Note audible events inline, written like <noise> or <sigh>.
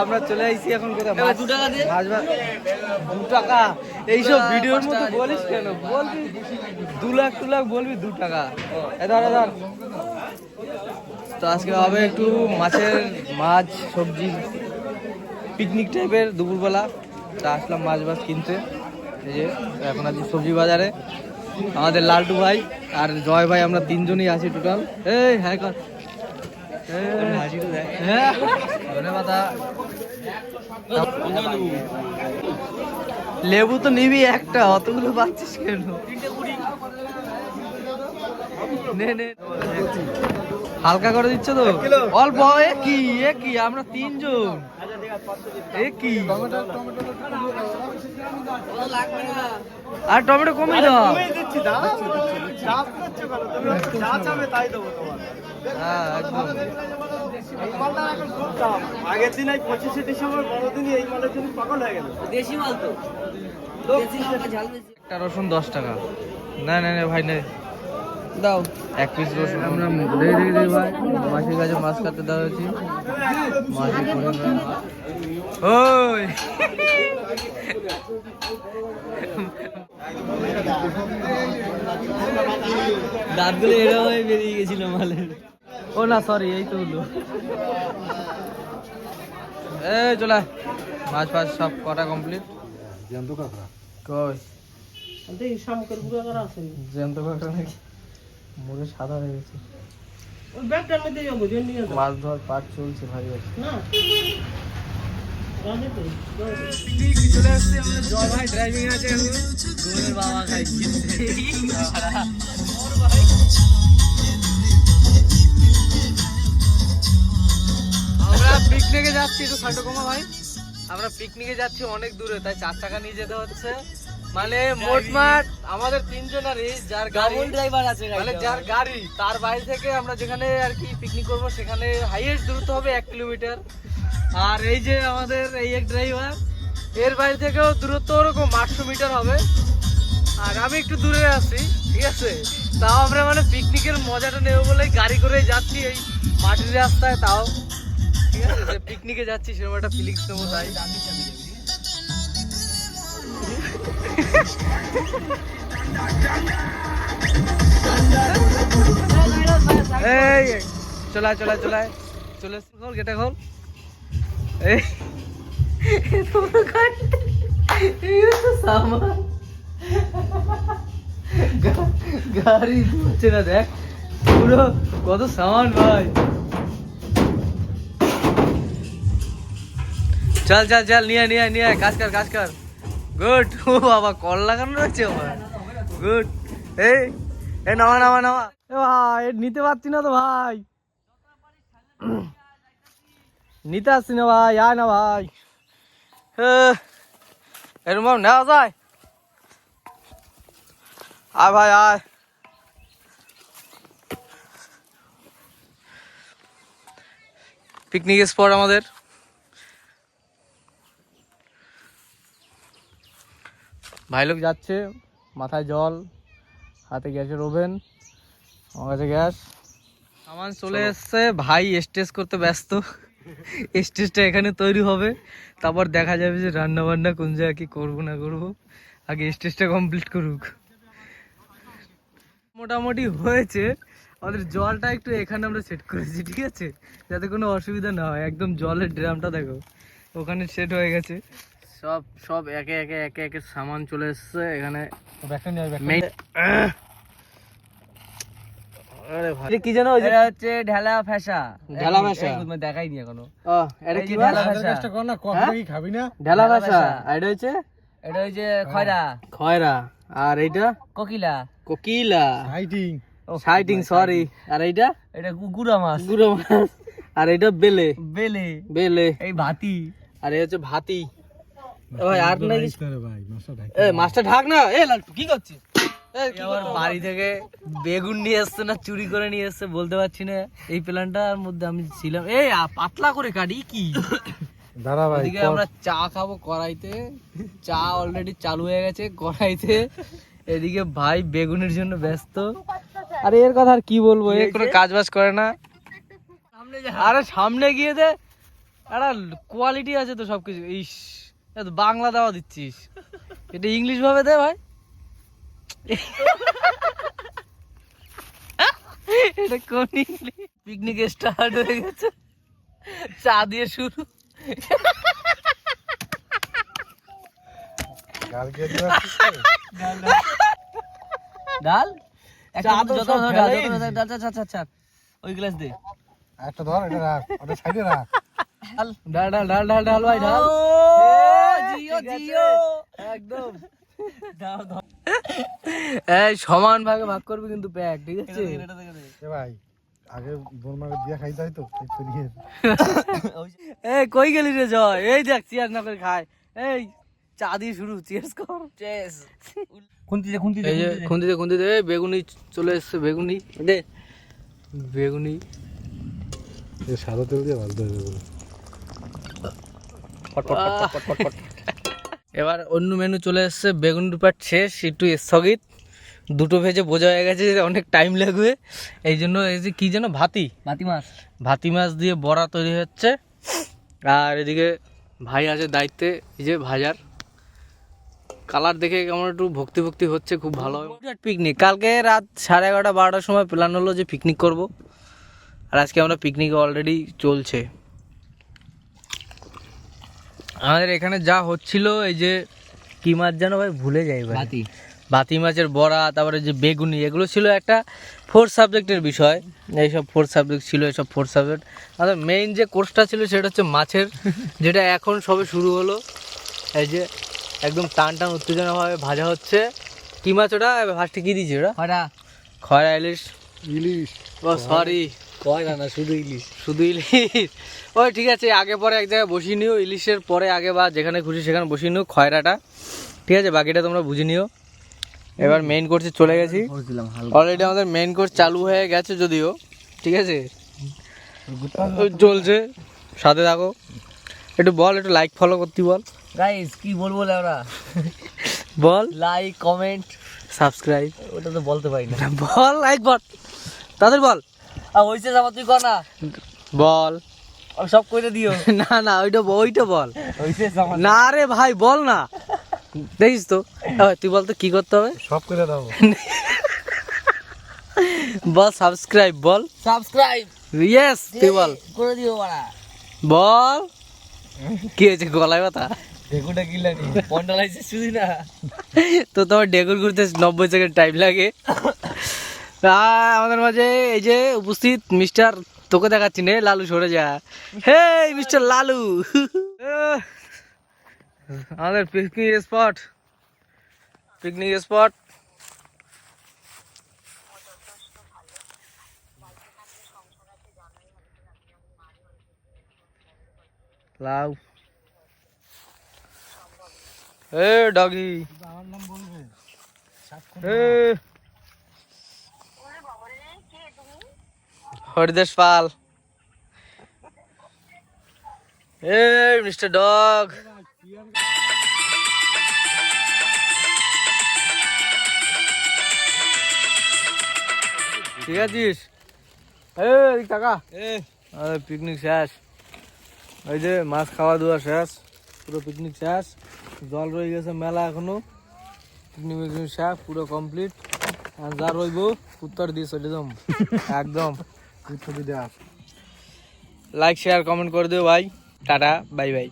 আমরা চলে আইছি এখন কোথায়? মাছ দু টাকা দিয়ে। দু টাকা। এইসব ভিডিওর মতো বলিস কেন? বলবি? দু লাখ দু লাখ বলবি দু টাকা। ধর ধর। তো আজকে হবে একটু মাছের মাছ সবজি পিকনিক টাইপের দুপুরবেলা। তা আসলাম মাছ ভাত কিনতে। এই যে এখন আছি সবজি বাজারে। আমাদের লালটু ভাই আর জয় ভাই আমরা তিনজনই আছি টোটাল এই হ্যাঁ কর। হ্যাঁ ধন্যবাদ লেবু তো নিবি একটা অতগুলো পাচ্ছিস কেন? হালকা করে দিচ্ছ তো? অল্প এ কি এ কি আমরা তিনজন। আর টমেটো কমে দাও। হ্যাঁ একদম। আগের দিন এই পঁচিশে ডিসেম্বর বড়দিনই এই মালের জন্য পাগল হয়ে গেল। দেশি মাল তো। রসুন দশ টাকা। না না না ভাই নেই দাও। এক পিস রসুন আমরা দেখে দেখে দেখি ভাই। মাসির কাছে মাছ কাটতে দেওয়া হয়েছি। মাসি ওই। দাঁতগুলো এরকম হয়ে বেরিয়ে গেছিল মালের। ও না সরি এই তো হলো। এই চলে মাছ ফাছ সব কটা কমপ্লিট কই? জ্যান্ত কাঁকড়া নাকি? মুখে সাদা হয়ে গেছে। মাছ ধর পাট চলছে ভাই। চলে আসছে আমাদের জয় ভাই ড্রাইভিং আছে এখন। গোলের বাবা খাই আমরা পিকনিকে যাচ্ছি একটু খাটো কমা ভাই। আমরা পিকনিকে যাচ্ছি অনেক দূরে তাই চার টাকা নিয়ে যেতে হচ্ছে। মানে মোটমাট আমাদের তিনজনেরই যার গাড়ি ড্রাইভার আছে মানে যার গাড়ি তার বাড়ি থেকে আমরা যেখানে আর কি পিকনিক করব সেখানে হাইয়েস্ট দূরত্ব হবে এক কিলোমিটার আর এই যে আমাদের এই এক ড্রাইভার এর বাড়ি থেকেও দূরত্ব ওরকম আটশো মিটার হবে। আর আমি একটু দূরে আছি ঠিক আছে? তাও আমরা মানে পিকনিকের মজাটা নেব বলে গাড়ি করে যাচ্ছি এই মাটির রাস্তায় তাও। ঠিক আছে? যে পিকনিকে যাচ্ছি সেরকম একটা ফিলিংস নেব তাই। এই চলা চলা চলা চলে এসছি, খোল গেটে খোল এই। তোমরা গাড়ি এই তো সামান গা- গাড়ি হচ্ছে না দেখ। পুরো কত সামান ভাই। চল চল চল নিয়ে নিয়ে নিয়ে আয়, কাজ কর কাজ কর। গুড <laughs> ও বাবা কল লাগানো রয়েছে আমার গুড এই এ নামা নামা নামা। এ ভাই নিতে পারছি না তো ভাই। <clears throat> নিতে আসছি না ভাই আয় না ভাই। এরকম নেওয়া যায়? আয় ভাই আয়। পিকনিক স্পট আমাদের। ভাই লোক যাচ্ছে, মাথায় জল, হাতে গ্যাসের ওভেন, আমার কাছে গ্যাস। সামান চলে এসছে, ভাই স্টেজ করতে ব্যস্ত। স্টেজটা এখানে তৈরি হবে। তারপর দেখা যাবে যে রান্না বান্না কোন জায়গায় কি করব না করব। আগে স্টেজটা কমপ্লিট করুক। মোটামুটি হয়েছে। আমাদের জলটা একটু এখানে আমরা সেট করেছি, ঠিক আছে? যাতে কোনো অসুবিধা না হয়। একদম জলের ড্রামটা দেখো, ওখানে সেট হয়ে গেছে। সব সব একে একে একে একে সামান চলে এসছে। এখানে কি জানো এটা হচ্ছে ঢেলা ফেসা ঢেলা ফ্যাসা? দেখাইনি এখনও। ও এটা কি যে ভাই? ঢেলা ফেসা খাবি না? ঢেলা ঢেলা ভাষা ভাষা। আর এটা হচ্ছে? এটা হচ্ছে খয়রা। খয়রা। আর এইটা? কোকিলা। কোকিলা। হাইটিং সাইটিং সরি আর এইটা? এটা গুড়া মাছ। গুঁড়ো মাছ। আর এটা বেলে। বেলে। বেলে। এই ভাতি। আর এই হচ্ছে ভাতি। ভাই আর নাই ভাই এ মাছটা ঢাক না এ লালটু কি করছিস? এ, কি আবার করছিস? বাড়ি থেকে বেগুন নিয়ে এসছে না চুরি করে নিয়ে এসছে বলতে পারছি না। এই প্ল্যানটার মধ্যে আমি ছিলাম। এই পাতলা করে কাটি কি? দাঁড়া ভাই এদিকে আমরা চা খাব কড়াইতে। চা অলরেডি চালু হয়ে গেছে কড়াইতে। এদিকে ভাই বেগুনের জন্য ব্যস্ত। আরে এর কথা আর কি বলব? এ কোনো কাজ বাজ করে না। আরে সামনে গিয়ে দে। একটা কোয়ালিটি আছে তো সবকিছু। ইস। বাংলা দেওয়া দিচ্ছিস। এটা ইংলিশ ভাবে দে ভাই। এটা কোন ইংলিশ? পিকনিক স্টার্ট হয়ে গেছে। চা দিয়ে শুরু। ডাল? সব ডাল, ফেলাই যত ডাল, ডাল, ডাল, ডাল, ডাল, ডাল। ওই গ্লাস দে। একটা ধর এটা রাখ। ওটা সাইডে রাখ। ডাল ডাল ডাল ডাল ডাল ভাই ডাল। জিও। একদম। এই সমান ভাগে ভাগ করবি কিন্তু প্যাক ঠিক আছে? ভাই আগে বোন মাকে বিয়া খাইতে হয় তো <laughs> এই কই গেলি রে জয়? এই দেখ চিয়ার না করে খায়। এই চা দিয়ে শুরু চিয়ার্স কর। চেস খুন্তিতে খুন্তিতে এই যে খুন্দিতে খুন্দিতে এই বেগুনি চলে এসছে বেগুনি। দে। বেগুনি। এই সাদা তেল দিয়ে ভালো হয়ে যাবে আহ। এবার অন্য মেনু চলে এসছে বেগুন দুপাট শেষ একটু স্থগিত। দুটো ভেজে বোঝা হয়ে গেছে যে অনেক টাইম লাগবে। এই জন্য এই যে কী যেন ভাতি। ভাতি মাছ। ভাতি মাছ দিয়ে বড়া তৈরি হচ্ছে। আর এদিকে ভাই আছে দায়িত্বে এই যে ভাজার। কালার দেখে কেমন একটু ভক্তি ভক্তি হচ্ছে খুব ভালো পিকনিক কালকে রাত সাড়ে এগারোটা বারোটার সময় প্ল্যান হলো যে পিকনিক করব। আর আজকে আমরা পিকনিক অলরেডি চলছে। আমাদের এখানে যা হচ্ছিল এই যে কি মাছ যেন ভাই ভুলে যাই ভাই মাতি বাতি মাছের বড়া তারপরে যে বেগুনি এগুলো ছিল একটা ফোর্থ সাবজেক্টের বিষয়। এইসব ফোর্থ সাবজেক্ট ছিল এইসব ফোর্থ সাবজেক্ট আমাদের মেইন যে কোর্সটা ছিল সেটা হচ্ছে মাছের <laughs> যেটা এখন সবে শুরু হলো। এই যে একদম টান টান উত্তেজনাভাবে ভাজা হচ্ছে। কি মাছ ওটা? ফার্স্টে কী দিয়েছি ওটা কয়টা খয়রা ইলিশ। ইলিশ। ও সরি কয়টা না শুধু ইলিশ। শুধু ইলিশ? ওই ঠিক আছে আগে পরে এক জায়গায় বসিয়ে নিও ইলিশের পরে আগে বা যেখানে খুশি সেখানে বসিয়ে নিও খয়রাটা। ঠিক আছে বাকিটা তোমরা বুঝে নিও। এবার মেইন কোর্সে চলে গেছি। অলরেডি আমাদের মেইন কোর্স চালু হয়ে গেছে যদিও। ঠিক আছে? চলছে। সাথে থাকো। একটু বল একটু লাইক ফলো করতে বল। গাইস কি বলব আমরা বল। লাইক কমেন্ট সাবস্ক্রাইব ওটা তো বলতে পারি না। বল লাইক বল। তাদের বল। আর হইছে যাবা তুই কর না বল সব কইতে দিও। <laughs> না না ওইটা ওইটা বল। হইছে যাবা। না রে ভাই বল না। দেখিস তো। তুই বল তো কি করতে হবে? সব করে দাও। <laughs> বল সাবস্ক্রাইব বল। সাবস্ক্রাইব ইয়েস তুই বল। করে দিও বাড়া বল। কি হয়েছে গলায় ব্যথা? দেখুটা কিলানি পন্ডালাইছে শুধু না। তো তোমার ডেকুর ঘুরতে নব্বই সেকেন্ড টাইম লাগে। আর আমাদের মাঝে এই যে উপস্থিত মিস্টার তোকে দেখাচ্ছি নে লালু সরে যা। হে মিস্টার লালু। আমাদের পিকনিক স্পট পিকনিক স্পট লাউ। এ ডগি আমার নাম বলবে। এ হরিদেশ পাল। এ মিস্টার ডগ। ঠিক আছিস? এ কাকা। আরে পিকনিক শেষ। ওই যে মাছ খাওয়া দাওয়া শেষ। পুরো পিকনিক শেষ। জল রয়ে গেছে মেলা এখনও। পিকনিক পিকনিক শেষ পুরো কমপ্লিট আর যা রইব উত্তর দিয়ে চলে যাম একদম। ছবি দেওয়া লাইক শেয়ার কমেন্ট করে দিও ভাই। Tata bye bye